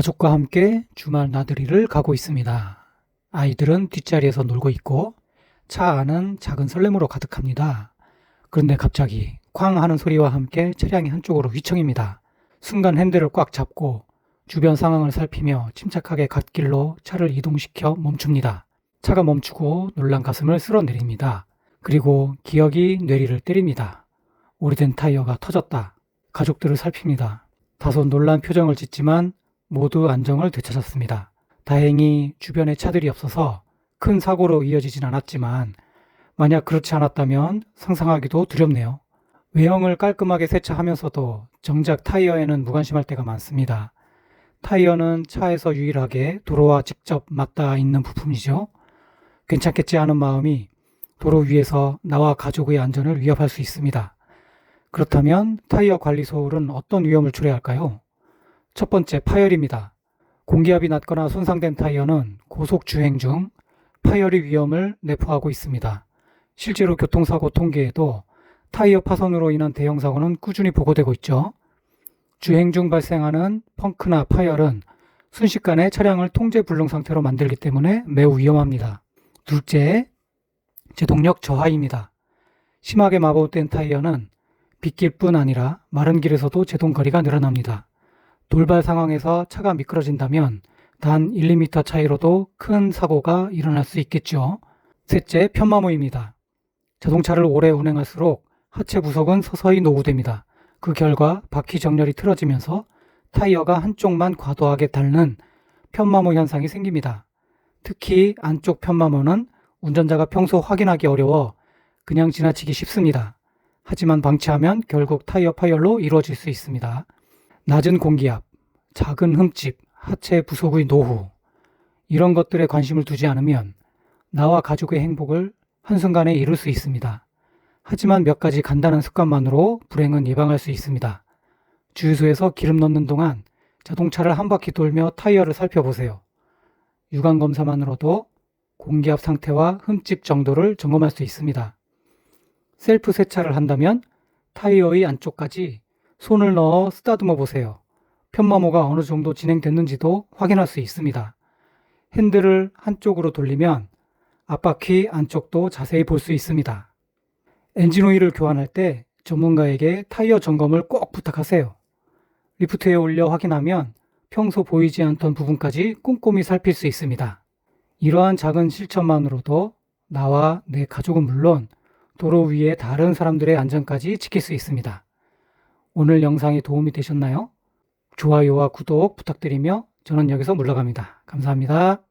가족과 함께 주말 나들이를 가고 있습니다. 아이들은 뒷자리에서 놀고 있고 차 안은 작은 설렘으로 가득합니다. 그런데 갑자기 쾅 하는 소리와 함께 차량이 한쪽으로 휘청입니다. 순간 핸들을 꽉 잡고 주변 상황을 살피며 침착하게 갓길로 차를 이동시켜 멈춥니다. 차가 멈추고 놀란 가슴을 쓸어내립니다. 그리고 기억이 뇌리를 때립니다. 오래된 타이어가 터졌다. 가족들을 살핍니다. 다소 놀란 표정을 짓지만 모두 안정을 되찾았습니다. 다행히 주변에 차들이 없어서 큰 사고로 이어지진 않았지만 만약 그렇지 않았다면 상상하기도 두렵네요. 외형을 깔끔하게 세차하면서도 정작 타이어에는 무관심할 때가 많습니다. 타이어는 차에서 유일하게 도로와 직접 맞닿아 있는 부품이죠. 괜찮겠지 하는 마음이 도로 위에서 나와 가족의 안전을 위협할 수 있습니다. 그렇다면 타이어 관리 소홀은 어떤 위험을 초래할까요? 첫 번째, 파열입니다. 공기압이 낮거나 손상된 타이어는 고속 주행 중 파열의 위험을 내포하고 있습니다. 실제로 교통사고 통계에도 타이어 파손으로 인한 대형 사고는 꾸준히 보고되고 있죠. 주행 중 발생하는 펑크나 파열은 순식간에 차량을 통제 불능 상태로 만들기 때문에 매우 위험합니다. 둘째, 제동력 저하입니다. 심하게 마법된 타이어는 빗길뿐 아니라 마른 길에서도 제동 거리가 늘어납니다. 돌발 상황에서 차가 미끄러진다면 단 1, 2m 차이로도 큰 사고가 일어날 수 있겠죠. 셋째, 편마모입니다. 자동차를 오래 운행할수록 하체 부속은 서서히 노후됩니다. 그 결과 바퀴 정렬이 틀어지면서 타이어가 한쪽만 과도하게 닳는 편마모 현상이 생깁니다. 특히 안쪽 편마모는 운전자가 평소 확인하기 어려워 그냥 지나치기 쉽습니다. 하지만 방치하면 결국 타이어 파열로 이루어질 수 있습니다. 낮은 공기압, 작은 흠집, 하체 부속의 노후, 이런 것들에 관심을 두지 않으면 나와 가족의 행복을 한순간에 이룰 수 있습니다. 하지만 몇 가지 간단한 습관만으로 불행은 예방할 수 있습니다. 주유소에서 기름 넣는 동안 자동차를 한 바퀴 돌며 타이어를 살펴보세요. 유관 검사만으로도 공기압 상태와 흠집 정도를 점검할 수 있습니다. 셀프 세차를 한다면 타이어의 안쪽까지 손을 넣어 쓰다듬어 보세요. 편마모가 어느 정도 진행됐는지도 확인할 수 있습니다. 핸들을 한쪽으로 돌리면 앞바퀴 안쪽도 자세히 볼 수 있습니다. 엔진 오일을 교환할 때 전문가에게 타이어 점검을 꼭 부탁하세요. 리프트에 올려 확인하면 평소 보이지 않던 부분까지 꼼꼼히 살필 수 있습니다. 이러한 작은 실천만으로도 나와 내 가족은 물론 도로 위의 다른 사람들의 안전까지 지킬 수 있습니다. 오늘 영상이 도움이 되셨나요? 좋아요와 구독 부탁드리며 저는 여기서 물러갑니다. 감사합니다.